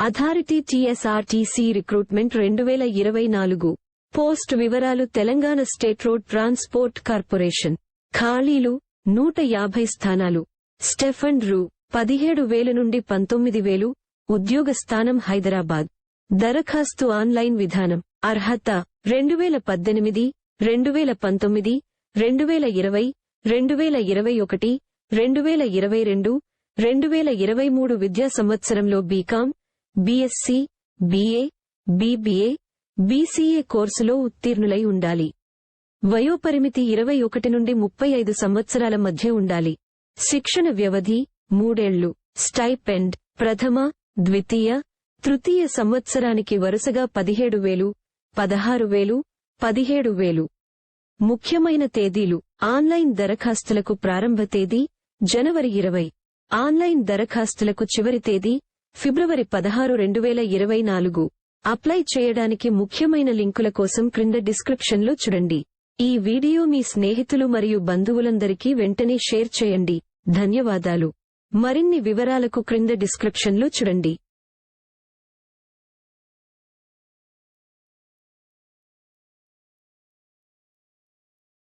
Authority TSRTC recruitment రెండు వేల ఇరవై నాలుగు. పోస్ట్ వివరాలు Telangana state road transport corporation. ఖాళీలు నూట యాభై స్థానాలు. స్టెఫన్ రూ. పదిహేడు వేలు నుండి పంతొమ్మిది వేలు. ఉద్యోగ స్థానం హైదరాబాద్. దరఖాస్తు ఆన్లైన్ విధానం. అర్హత రెండు వేల పద్దెనిమిది రెండు వేల పంతొమ్మిది రెండు వేల ఇరవై రెండు వేల ఇరవై ఒకటి రెండు వేల ఇరవై రెండు రెండు వేల ఇరవై మూడు విద్యా సంవత్సరంలో B Com B Sc BA BBA BCA కోర్సులో ఉత్తీర్ణులై ఉండాలి. వయోపరిమితి ఇరవై ఒకటి నుండి ముప్పై ఐదు సంవత్సరాల మధ్య ఉండాలి. శిక్షణ వ్యవధి మూడేళ్ళు స్టైపెండ్ ప్రథమ ద్వితీయ తృతీయ సంవత్సరానికి వరుసగా పదిహేడు వేలు పదహారు వేలు పదిహేడు వేలు. ముఖ్యమైన తేదీలు. ఆన్లైన్ దరఖాస్తులకు ప్రారంభ తేదీ జనవరి ఇరవై. ఆన్లైన్ దరఖాస్తులకు చివరి తేదీ ఫిబ్రవరి పదహారు రెండు వేల ఇరవై నాలుగు. అప్లై చేయడానికి ముఖ్యమైన లింకుల కోసం క్రింద డిస్క్రిప్షన్లో చూడండి. ఈ వీడియో మీ స్నేహితులు మరియు బంధువులందరికీ వెంటనే షేర్ చేయండి. ధన్యవాదాలు. మరిన్ని వివరాలకు క్రింద డిస్క్రిప్షన్లో చూడండి.